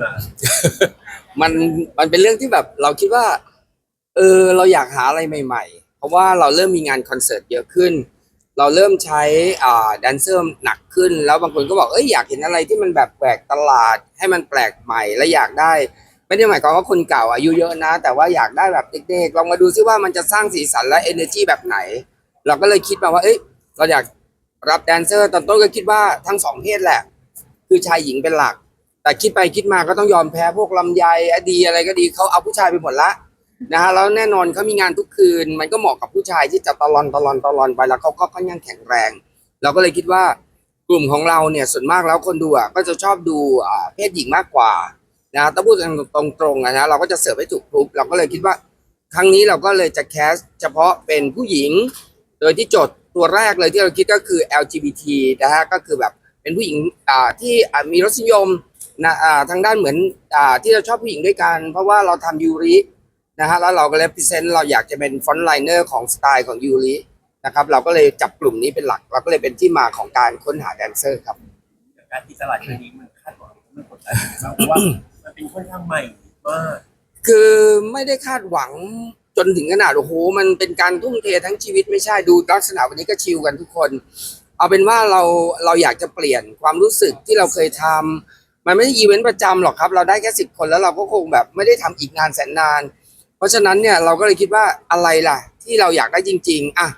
มามันมันเป็นเรื่องที่แบบเราคิดว่า เออเราอยากหาอะไรใหม่ ๆ เพราะว่าเราเริ่มมีงานคอนเสิร์ตเยอะขึ้น เราเริ่มใช้อ่าแดนเซอร์หนักขึ้น แล้วบางคนก็บอกเอ้ยอยากเห็นอะไรที่มันแบบแปลกตลาด ให้มันแปลกใหม่และอยากได้ ไม่ได้หมายความว่าคนเก่าอายุเยอะนะ แต่ว่าอยากได้แบบเด็กๆลองมาดูซิว่ามันจะสร้างสีสันและ energy แบบไหน เราก็เลยคิดมาว่า เอ้ยเราอยากรับแดนเซอร์ตอนต้นก็คิดว่าทั้งสองเพศแหละ คือชายหญิงเป็นหลัก แต่คิดไปคิดมาก็ต้องยอมแพ้พวกลำไยอดีอะไรก็ดีเขาเอาผู้ชายไปหมดละนะฮะแล้วแน่นอนเขามีงานทุกคืน มันก็เหมาะกับผู้ชายที่จะตะลอนตะลอนตะลอนไปแล้วเขาก็ค่อนข้างแข็งแรง เราก็เลยคิดว่ากลุ่มของเราเนี่ยส่วนมากแล้วคนดูอะก็จะชอบดูอ่าเพศหญิงมากกว่านะถ้าพูดกันตรงๆนะเราก็จะเสิร์ฟให้ถูกกรุ๊ปเราก็เลยคิดว่า ครั้งนี้เราก็เลยจะแคสเฉพาะเป็นผู้หญิง โดยที่โจทย์ตัวแรกเลยที่เราคิดก็คือ LGBT นะฮะก็คือแบบเป็นผู้หญิงอ่าที่มีรสนิยม นะอ่าทางด้านเหมือนอ่าที่เราชอบผู้หญิงด้วยกัน เพราะว่าเราทำยูรินะฮะแล้วเราก็เลยพิเศษเราอยากจะเป็นฟอนต์ไลเนอร์ของสไตล์ของยูรินะครับเราก็เลยจับกลุ่มนี้เป็นหลัก เราก็เลยเป็นที่มาของการค้นหาแดนเซอร์ครับ การที่ตลาดครั้งนี้มันคาดหวังมันกดดันเราเพราะว่ามันเป็นค่อนข้างใหม่มากคือไม่ได้คาดหวังจนถึงขนาดโอ้โหมันเป็นการทุ่มเททั้งชีวิตไม่ใช่ดูลักษณะวันนี้ก็ชิลกันทุกคน เอาเป็นว่าเราเราอยากจะเปลี่ยนความรู้สึกที่เราเคยทำ มันไม่ใช่อีเวนต์ประจำหรอกครับ เราได้แค่สิบคนแล้วเราก็คงแบบไม่ได้ทำอีกงานแสนนาน เพราะฉะนั้นเนี่ยเราก็เลยคิดว่าอะไรล่ะ ที่เราอยากได้จริง ๆอะ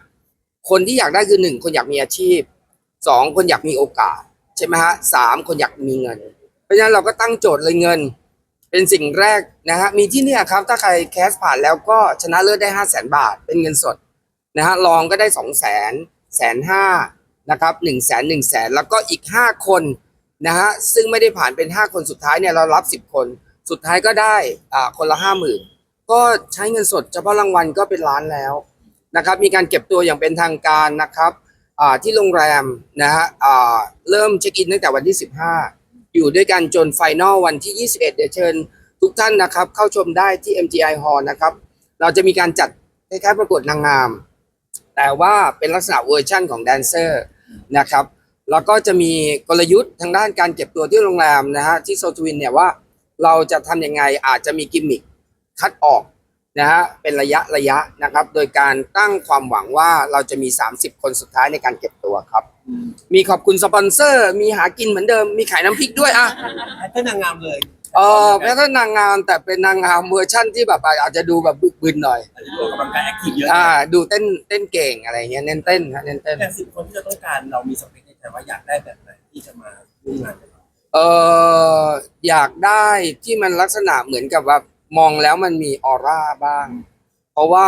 คนที่อยากได้คือหนึ่งคนอยากมีอาชีพสองคนอยากมีโอกาส ใช่ไหมฮะสามคนอยากมีเงิน เพราะฉะนั้นเราก็ตั้งโจทย์เลยเงิน เป็นสิ่งแรกนะฮะมีที่เนี่ยครับ ถ้าใครแคสผ่านแล้วก็ชนะเลิศได้ห้าแสนบาท เป็นเงินสดนะฮะรองก็ได้สองแสนแสนห้านะครับหนึ่งแสนหนึ่งแสนแล้วก็อีกห้าคน นะฮะซึ่งไม่ได้ผ่านเป็นห้าคนสุดท้ายเนี่ยเรารับสิบคน สุดท้ายก็ได้อ่าคนละห้าหมื่นก็ใช้เงินสดเฉพาะรางวัลก็เป็นล้านแล้วนะครับมีการเก็บตัวอย่างเป็นทางการนะครับอ่าที่โรงแรมนะฮะอ่าเริ่มเช็คอินตั้งแต่วันที่ 15 อยู่ด้วยกันจนไฟนอลวันที่ 21 เดี๋ยวเชิญทุกท่านนะครับเข้าชมได้ที่ MGI Hall นะครับเราจะมีการจัดคล้ายๆประกวดนางงาม แต่ว่าเป็นลักษณะเวอร์ชั่นของแดนเซอร์นะครับ แล้วก็จะมีกลยุทธ์ทางด้านการเก็บตัวที่โรงแรมนะฮะที่โซทวินเนี่ยว่าเราจะทำยังไงอาจจะมีกิมมิคคัดออกนะฮะเป็นระยะระยะนะครับ โดยการตั้งความหวังว่าเราจะมี 30 คนสุดท้ายในการเก็บตัวครับ มีขอบคุณสปอนเซอร์ มีหากินเหมือนเดิมมีขายน้ำพริกด้วยอะแพทเทิร์นนางงามเลยเออแม้ถ้านางงามแต่เป็นนางงามเวอร์ชั่นที่แบบอาจจะดูแบบบึกบึนหน่อยอาจจะดูออกกำลังกายแอคทีฟเยอะอ่าดูเต้นเต้นเก่งอะไรเงี้ยเน้นเต้นฮะเน้นเต้นแต่สิบคนที่เราต้องการเรามีสเปค ในใจว่าอยากได้แบบไหนที่จะมาร่วมงานกับเราเอออยากได้ที่มันลักษณะเหมือนกับว่ามองแล้วมันมีออร่าบ้าง เพราะว่า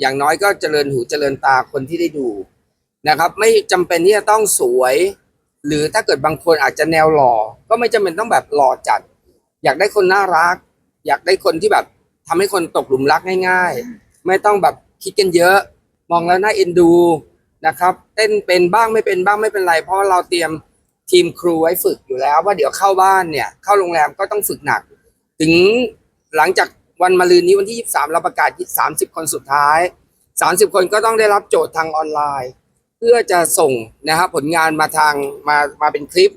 อย่างน้อยก็เจริญหูเจริญตาคนที่ได้ดูนะครับ ไม่จำเป็นที่จะต้องสวย หรือถ้าเกิดบางคนอาจจะแนวหล่อ ก็ไม่จำเป็นต้องแบบหล่อจัด อยากได้คนน่ารัก อยากได้คนที่แบบทำให้คนตกหลุมรักง่าย ๆ ไม่ต้องแบบคิดกันเยอะ มองแล้วน่าเอ็นดู นะครับ เต้นเป็นบ้างไม่เป็นบ้างไม่เป็นไร เพราะเราเตรียมทีมครูไว้ฝึกอยู่แล้ว ว่าเดี๋ยวเข้าบ้านเนี่ย เข้าโรงแรมก็ต้องฝึกหนัก ถึงหลังจากวันมะรืนนี้วันที่ 23 เราประกาศ 30 คนสุดท้าย 30 คนก็ต้องได้รับโจทย์ทางออนไลน์ เพื่อจะส่งนะครับผลงานมาทางมามาเป็นคลิป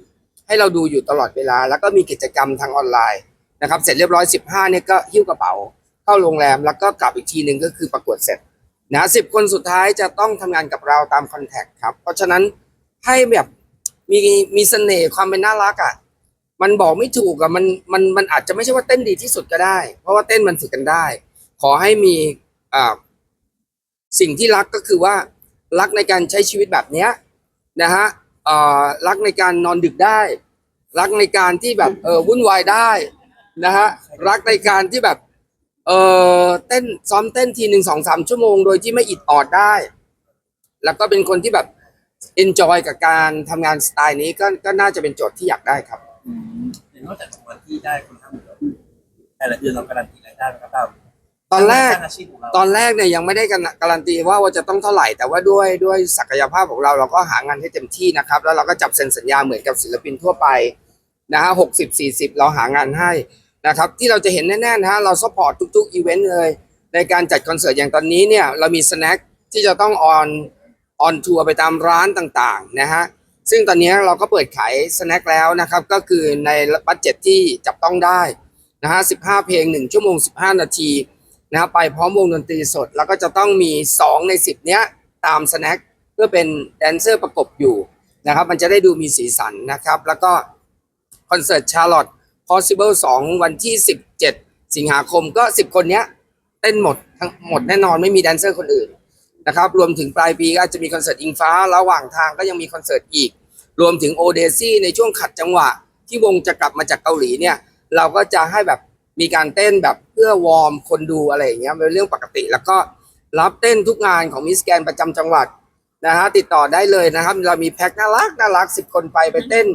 ให้เราดูอยู่ตลอดเวลา แล้วก็มีกิจกรรมทางออนไลน์นะครับ เสร็จเรียบร้อย 15เนี่ยก็หิ้วกระเป๋า เข้าโรงแรมแล้วก็กลับอีกทีหนึ่งก็คือประกวดเสร็จ นะสิบคนสุดท้ายจะต้องทำงานกับเราตามคอนแทคครับ เพราะฉะนั้นให้แบบมีมีเสน่ห์ความเป็นน่ารักอะมันบอกไม่ถูกอะมันมันมันอาจจะไม่ใช่ว่าเต้นดีที่สุดก็ได้ เพราะว่าเต้นมันฝึกกันได้ ขอให้มีอ่าสิ่งที่รักก็คือว่ารักในการใช้ชีวิตแบบเนี้ยนะฮะอ่ารักในการนอนดึกได้ รักในการที่แบบเออวุ่นวายได้นะฮะรักในการที่แบบ เออเต้นซ้อมเต้นทีหนึ่งสองสามชั่วโมงโดยที่ไม่อิดออดได้ แล้วก็เป็นคนที่แบบ enjoy กับการทำงานสไตล์นี้ก็ก็น่าจะเป็นโจทย์ที่อยากได้ครับแต่นอกจากรางวัลที่ได้คนทำอยู่แล้วแต่ละเดือนเราการันตีรายได้ไหมครับเราตอนแรกสางอาชีพของเราตอนแรกเนี่ยยังไม่ได้การการันตีว่าว่าจะต้องเท่าไหร่ แต่ว่าด้วยด้วยศักยภาพของเราเราก็หางานให้เต็มที่นะครับ แล้วเราก็จับเซ็นสัญญาเหมือนกับศิลปินทั่วไปนะฮะหกสิบสี่สิบเราหางานให้ นะครับที่เราจะเห็นแน่ๆนะฮะเราซัพพอร์ตทุกๆอีเวนต์เลย ในการจัดคอนเสิร์ตอย่างตอนนี้เนี่ยเรามีสแน็คที่จะต้องออนออนทัวร์ไปตามร้านต่างๆนะฮะซึ่งตอนนี้เราก็เปิดขายสแน็คแล้วนะครับก็คือในบัตเจ็ตที่จับต้องได้นะฮะ15 เพลง 1 ชั่วโมง 15 นาทีนะครับไปพร้อมวงดนตรีสด แล้วก็จะต้องมี 2 ใน 10 เนี้ยตามสแน็คเพื่อเป็นแดนเซอร์ประกบอยู่นะครับมันจะได้ดูมีสีสันนะครับ แล้วก็คอนเสิร์ตชาร์ลอต Possible 2 วันที่ 17 สิงหาคมก็ 10 คนเนี้ยเต้นหมดทั้งหมดแน่นอนไม่มีแดนเซอร์คนอื่นนะครับรวมถึงปลายปีก็อาจจะมีคอนเสิร์ตอิงฟ้าระหว่างทางก็ยังมีคอนเสิร์ตอีก รวมถึงโอเดซี่ในช่วงขัดจังหวะ ที่วงจะกลับมาจากเกาหลีเนี่ย เราก็จะให้แบบมีการเต้นแบบเพื่อวอร์มคนดูอะไรอย่างเงี้ยเป็นเรื่องปกติ แล้วก็รับเต้นทุกงานของมิสแกนประจำจังหวัด นะฮะติดต่อได้เลยนะครับ เรามีแพ็คน่ารักน่ารักสิบคนไปไปเต้น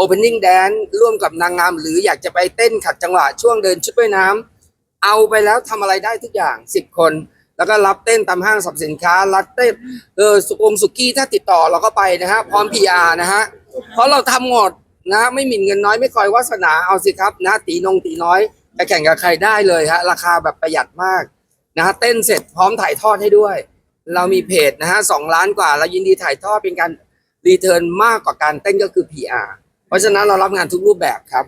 Opening Dance ร่วมกับนางงาม หรืออยากจะไปเต้นขัดจังหวะช่วงเดินชุดว่ายน้ำเอาไปแล้วทำอะไรได้ทุกอย่างสิบคน แล้วก็รับเต้นตามห้างสรรพสินค้ารับเต้นเออสุกงสุกี้ถ้าติดต่อเราก็ไปนะฮะพร้อม PR นะฮะเพราะเราทำหมดนะไม่หมิ่นเงินน้อยไม่คอยวาสนาเอาสิครับนะตีนงตีน้อยไปแข่งกับใครได้เลยฮะราคาแบบประหยัดมากนะฮะเต้นเสร็จพร้อมถ่ายทอดให้ด้วย เรามีเพจนะฮะสองล้านกว่าเรายินดีถ่ายทอดเป็นการรีเทิร์นมากกว่าการเต้นก็คือ PR เพราะฉะนั้นเรารับงานทุกรูปแบบครับ